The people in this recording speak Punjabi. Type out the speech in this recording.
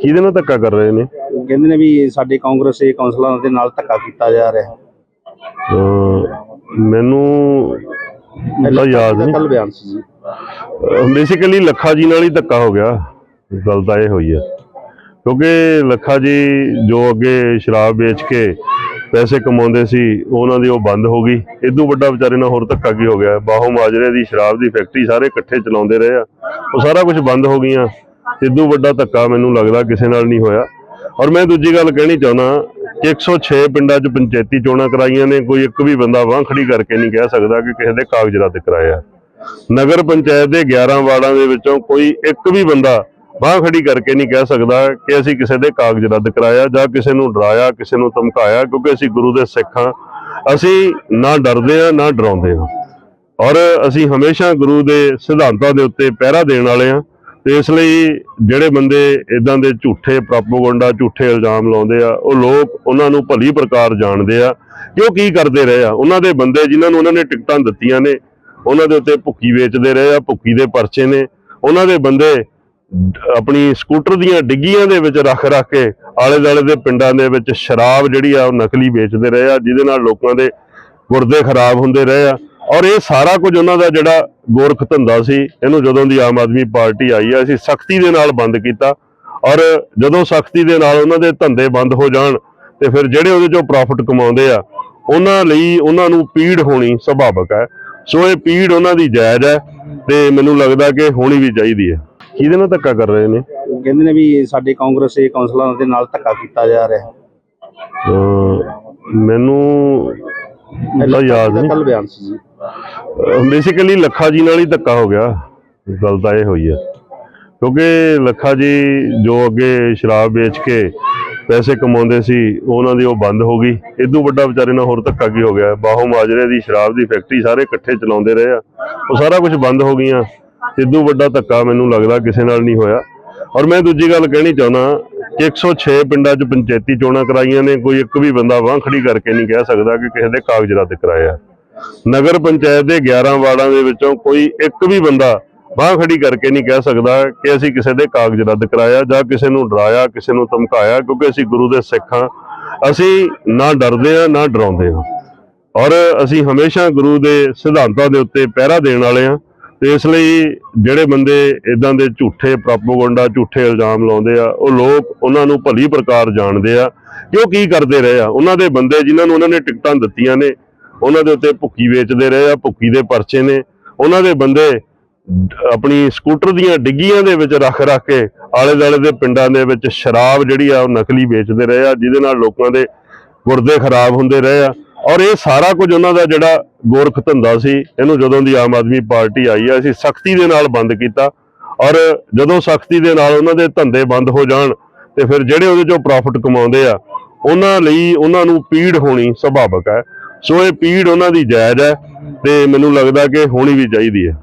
ਕਿਹਦੇ ਨਾਲ ਧੱਕਾ ਕਰ ਰਹੇ ਨੇ? ਕਹਿੰਦੇ ਨੇ ਵੀ ਸਾਡੇ ਕਾਂਗਰਸੀ ਕੌਂਸਲਰਾਂ ਦੇ ਨਾਲ ਧੱਕਾ ਕੀਤਾ ਜਾ ਰਿਹਾ। ਅਹ ਮੈਨੂੰ ਤਾਂ ਯਾਦ ਨਹੀਂ। ਕੱਲ ਬਿਆਨ ਸੀ ਜੀ। ਬੇਸਿਕਲੀ ਲੱਖਾ ਜੀ ਨਾਲ ਹੀ ਧੱਕਾ ਹੋ ਗਿਆ। ਗੱਲ ਤਾਂ ਇਹ ਹੋਈ ਹੈ। ਕਿਉਂਕਿ ਲੱਖਾ ਜੀ ਜੋ ਅੱਗੇ ਸ਼ਰਾਬ ਵੇਚ ਕੇ ਪੈਸੇ ਕਮਾਉਂਦੇ ਸੀ ਉਹਨਾਂ ਦੀ ਉਹ ਬੰਦ ਹੋ ਗਈ। ਇਦੋਂ ਵੱਡਾ ਵਿਚਾਰੇ ਨਾਲ ਹੋਰ ਧੱਕਾ ਕੀ ਹੋ ਗਿਆ? ਬਾਹੋ ਮਾਜਰੇ ਦੀ ਸ਼ਰਾਬ ਦੀ ਫੈਕਟਰੀ ਸਾਰੇ ਇਕੱਠੇ ਚਲਾਉਂਦੇ ਰਹੇ ਆ। ਉਹ ਸਾਰਾ ਕੁਝ ਬੰਦ ਹੋ ਗਈਆਂ। ਇਦੋਂ ਵੱਡਾ ਧੱਕਾ ਮੈਨੂੰ ਲੱਗਦਾ ਕਿਸੇ ਨਾਲ ਨਹੀਂ ਹੋਇਆ। ਔਰ ਮੈਂ ਦੂਜੀ ਗੱਲ ਕਹਿਣੀ ਚਾਹੁੰਦਾ ਕਿ 106 ਪਿੰਡਾਂ 'ਚ ਪੰਚਾਇਤੀ ਚੋਣਾਂ ਕਰਾਈਆਂ ਨੇ, ਕੋਈ ਇੱਕ ਵੀ ਬੰਦਾ ਵਾਹ ਖੜੀ ਕਰਕੇ ਨਹੀਂ ਕਹਿ ਸਕਦਾ ਕਿ ਕਿਸੇ ਦੇ ਕਾਗਜ਼ ਰੱਦ ਕਰਾਇਆ। ਨਗਰ ਪੰਚਾਇਤ ਦੇ 11 ਵਾਰਡਾਂ ਦੇ ਵਿੱਚੋਂ ਕੋਈ ਇੱਕ ਵੀ ਬੰਦਾ ਬਾਹ ਖੜੀ ਕਰਕੇ ਨਹੀਂ ਕਹਿ ਸਕਦਾ ਕਿ ਅਸੀਂ ਕਿਸੇ ਦੇ ਕਾਗਜ਼ ਰੱਦ ਕਰਾਇਆ ਜਾਂ ਕਿਸੇ ਨੂੰ ਡਰਾਇਆ, ਕਿਸੇ ਨੂੰ ਧਮਕਾਇਆ, ਕਿਉਂਕਿ ਅਸੀਂ ਗੁਰੂ ਦੇ ਸਿੱਖ ਹਾਂ। ਅਸੀਂ ਨਾ ਡਰਦੇ ਹਾਂ, ਨਾ ਡਰਾਉਂਦੇ ਹਾਂ। ਔਰ ਅਸੀਂ ਹਮੇਸ਼ਾ ਗੁਰੂ ਦੇ ਸਿਧਾਂਤਾਂ ਦੇ ਉੱਤੇ ਪਹਿਰਾ ਦੇਣ ਵਾਲੇ ਹਾਂ। ਤੇ ਇਸ ਲਈ ਜਿਹੜੇ ਬੰਦੇ ਇਦਾਂ ਦੇ ਝੂਠੇ ਪ੍ਰੋਪਗੈਂਡਾ, ਝੂਠੇ ਇਲਜ਼ਾਮ ਲਾਉਂਦੇ ਆ, ਉਹ ਲੋਕ ਉਹਨਾਂ ਨੂੰ ਭਲੀ ਪ੍ਰਕਾਰ ਜਾਣਦੇ ਆ, ਕਿ ਉਹ ਕੀ ਕਰਦੇ ਰਹੇ ਆ। ਉਹਨਾਂ ਦੇ ਬੰਦੇ ਜਿਨ੍ਹਾਂ ਨੂੰ ਉਹਨਾਂ ਨੇ ਟਿਕਟਾਂ ਦਿੱਤੀਆਂ ਨੇ, ਉਹਨਾਂ ਦੇ ਉੱਤੇ ਭੁੱਕੀ ਵੇਚਦੇ ਰਹੇ ਆ, ਭੁੱਕੀ ਦੇ ਪਰਚੇ ਨੇ। ਉਹਨਾਂ ਦੇ ਬੰਦੇ ਆਪਣੀ ਸਕੂਟਰ ਦੀਆਂ ਡਿੱਗੀਆਂ ਦੇ ਵਿੱਚ ਰੱਖ ਰੱਖ ਕੇ ਆਲੇ ਦੁਆਲੇ ਦੇ ਪਿੰਡਾਂ ਦੇ ਵਿੱਚ ਸ਼ਰਾਬ ਜਿਹੜੀ ਆ ਉਹ ਨਕਲੀ ਵੇਚਦੇ ਰਹੇ ਆ, ਜਿਹਦੇ ਨਾਲ ਲੋਕਾਂ ਦੇ ਗੁਰਦੇ ਖਰਾਬ ਹੁੰਦੇ ਰਹੇ ਆ। ਔਰ ਇਹ ਸਾਰਾ ਕੁਝ ਉਹਨਾਂ ਦਾ ਜਿਹੜਾ ਗੋਰਖ ਧੰਦਾ ਸੀ ਇਹਨੂੰ ਜਦੋਂ ਦੀ ਆਮ ਆਦਮੀ ਪਾਰਟੀ ਆਈ ਆ ਅਸੀਂ ਸਖਤੀ ਦੇ ਨਾਲ ਬੰਦ ਕੀਤਾ। ਔਰ ਜਦੋਂ ਸਖਤੀ ਦੇ ਨਾਲ ਉਹਨਾਂ ਦੇ ਧੰਦੇ ਬੰਦ ਹੋ ਜਾਣ ਤੇ ਫਿਰ ਜਿਹੜੇ ਉਹਦੇ ਚੋਂ ਪ੍ਰੋਫਿਟ ਕਮਾਉਂਦੇ ਆ ਉਹਨਾਂ ਲਈ ਉਹਨਾਂ ਨੂੰ ਪੀੜ ਹੋਣੀ ਸੁਭਾਵਕ ਹੈ। ਸੋ ਇਹ ਪੀੜ ਉਹਨਾਂ ਦੀ ਜਾਇਜ਼ ਹੈ ਤੇ ਮੈਨੂੰ ਲੱਗਦਾ ਕਿ ਹੋਣੀ ਵੀ ਚਾਹੀਦੀ ਹੈ। ਕਿਹਦੇ ਨਾਲ ਧੱਕਾ ਕਰ ਰਹੇ ਨੇ? ਕਹਿੰਦੇ ਨੇ ਵੀ ਸਾਡੇ ਕਾਂਗਰਸੀ ਕੌਂਸਲਰਾਂ ਦੇ ਨਾਲ ਧੱਕਾ ਕੀਤਾ ਜਾ ਰਿਹਾ। ਅਹ ਮੈਨੂੰ ਤਾਂ ਯਾਦ ਨਹੀਂ। ਕੱਲ ਬਿਆਨ ਸੀ। ਜੀ ਬੇਸਿਕਲੀ ਲੱਖਾ ਜੀ ਨਾਲ ਹੀ ਧੱਕਾ ਹੋ ਗਿਆ। ਗੱਲ ਤਾਂ ਇਹ ਹੋਈ ਹੈ। ਕਿਉਂਕਿ ਲੱਖਾ ਜੀ ਜੋ ਅੱਗੇ ਸ਼ਰਾਬ ਵੇਚ ਕੇ ਪੈਸੇ ਕਮਾਉਂਦੇ ਸੀ, ਉਹਨਾਂ ਦੀ ਉਹ ਬੰਦ ਹੋ ਗਈ। ਇਦੋਂ ਵੱਡਾ ਵਿਚਾਰੇ ਨਾਲ ਹੋਰ ਧੱਕਾ ਕੀ ਹੋ ਗਿਆ? ਬਾਹੋ ਮਾਜਰੇ ਦੀ ਸ਼ਰਾਬ ਦੀ ਫੈਕਟਰੀ ਸਾਰੇ ਇਕੱਠੇ ਚਲਾਉਂਦੇ ਰਹੇ ਆ। ਉਹ ਸਾਰਾ ਕੁਝ ਬੰਦ ਹੋ ਗਈਆਂ। ਇਦੋਂ ਵੱਡਾ ਧੱਕਾ ਮੈਨੂੰ ਲੱਗਦਾ ਕਿਸੇ ਨਾਲ ਨਹੀਂ ਹੋਇਆ। ਔਰ ਮੈਂ ਦੂਜੀ ਗੱਲ ਕਹਿਣੀ ਚਾਹੁੰਦਾ ਕਿ 106 ਪਿੰਡਾਂ 'ਚ ਪੰਚਾਇਤੀ ਚੋਣਾਂ ਕਰਾਈਆਂ ਨੇ। ਕੋਈ ਇੱਕ ਵੀ ਬੰਦਾ ਵਾਹ ਖੜੀ ਕਰਕੇ ਨਹੀਂ ਕਹਿ ਸਕਦਾ ਕਿ ਕਿਸੇ ਦੇ ਕਾਗਜ਼ ਰੱਦ ਕਰਾਇਆ ਨਗਰ ਪੰਚਾਇਤ ਦੇ 11 ਵਾਰਡਾਂ ਦੇ ਵਿੱਚੋਂ ਕੋਈ ਇੱਕ ਵੀ ਬੰਦਾ ਬਾਹ ਖੜੀ ਕਰਕੇ ਨਹੀਂ ਕਹਿ ਸਕਦਾ ਕਿ ਅਸੀਂ ਕਿਸੇ ਦੇ ਕਾਗਜ਼ ਰੱਦ ਕਰਾਇਆ ਜਾਂ ਕਿਸੇ ਨੂੰ ਡਰਾਇਆ, ਕਿਸੇ ਨੂੰ ਧਮਕਾਇਆ, ਕਿਉਂਕਿ ਅਸੀਂ ਗੁਰੂ ਦੇ ਸਿੱਖ ਹਾਂ। ਅਸੀਂ ਨਾ ਡਰਦੇ ਹਾਂ, ਨਾ ਡਰਾਉਂਦੇ ਹਾਂ। ਔਰ ਅਸੀਂ ਹਮੇਸ਼ਾ ਗੁਰੂ ਦੇ ਸਿਧਾਂਤਾਂ ਦੇ ਉੱਤੇ ਪਹਿਰਾ ਦੇਣ ਵਾਲੇ ਹਾਂ ਤੇ ਇਸ ਲਈ ਜਿਹੜੇ ਬੰਦੇ ਇਦਾਂ ਦੇ ਝੂਠੇ ਪ੍ਰੋਪਗੈਂਡਾ, ਝੂਠੇ ਇਲਜ਼ਾਮ ਲਾਉਂਦੇ ਆ, ਉਹ ਲੋਕ ਉਹਨਾਂ ਨੂੰ ਭਲੀ ਪ੍ਰਕਾਰ ਜਾਣਦੇ ਆ ਕਿ ਉਹ ਕੀ ਕਰਦੇ ਰਹੇ ਆ। ਉਹਨਾਂ ਦੇ ਬੰਦੇ ਜਿਨ੍ਹਾਂ ਨੂੰ ਉਹਨਾਂ ਨੇ ਟਿਕਟਾਂ ਦਿੱਤੀਆਂ ਨੇ ਉਹਨਾਂ ਦੇ ਉੱਤੇ ਭੁੱਕੀ ਵੇਚਦੇ ਰਹੇ ਆ, ਭੁੱਕੀ ਦੇ ਪਰਚੇ ਨੇ। ਉਹਨਾਂ ਦੇ ਬੰਦੇ ਆਪਣੀ ਸਕੂਟਰ ਦੀਆਂ ਡਿੱਗੀਆਂ ਦੇ ਵਿੱਚ ਰੱਖ ਰੱਖ ਕੇ ਆਲੇ ਦੁਆਲੇ ਦੇ ਪਿੰਡਾਂ ਦੇ ਵਿੱਚ ਸ਼ਰਾਬ ਜਿਹੜੀ ਆ ਉਹ ਨਕਲੀ ਵੇਚਦੇ ਰਹੇ ਆ, ਜਿਹਦੇ ਨਾਲ ਲੋਕਾਂ ਦੇ ਗੁਰਦੇ ਖਰਾਬ ਹੁੰਦੇ ਰਹੇ ਆ। ਔਰ ਇਹ ਸਾਰਾ ਕੁਝ ਉਹਨਾਂ ਦਾ ਜਿਹੜਾ ਗੋਰਖ ਧੰਦਾ ਸੀ, ਇਹਨੂੰ ਜਦੋਂ ਦੀ ਆਮ ਆਦਮੀ ਪਾਰਟੀ ਆਈ ਆ, ਅਸੀਂ ਸਖਤੀ ਦੇ ਨਾਲ ਬੰਦ ਕੀਤਾ। ਔਰ ਜਦੋਂ ਸਖਤੀ ਦੇ ਨਾਲ ਉਹਨਾਂ ਦੇ ਧੰਦੇ ਬੰਦ ਹੋ ਜਾਣ ਤੇ ਫਿਰ ਜਿਹੜੇ ਉਹਦੇ ਚੋਂ ਪ੍ਰੋਫਿਟ ਕਮਾਉਂਦੇ ਆ, ਉਹਨਾਂ ਲਈ ਉਹਨਾਂ ਨੂੰ ਪੀੜ ਹੋਣੀ ਸੁਭਾਵਕ ਹੈ। ਸੋ ਇਹ ਪੀੜ ਉਹਨਾਂ ਦੀ ਜਾਇਜ਼ ਹੈ ਤੇ ਮੈਨੂੰ ਲੱਗਦਾ ਕਿ ਹੋਣੀ ਵੀ ਚਾਹੀਦੀ ਹੈ।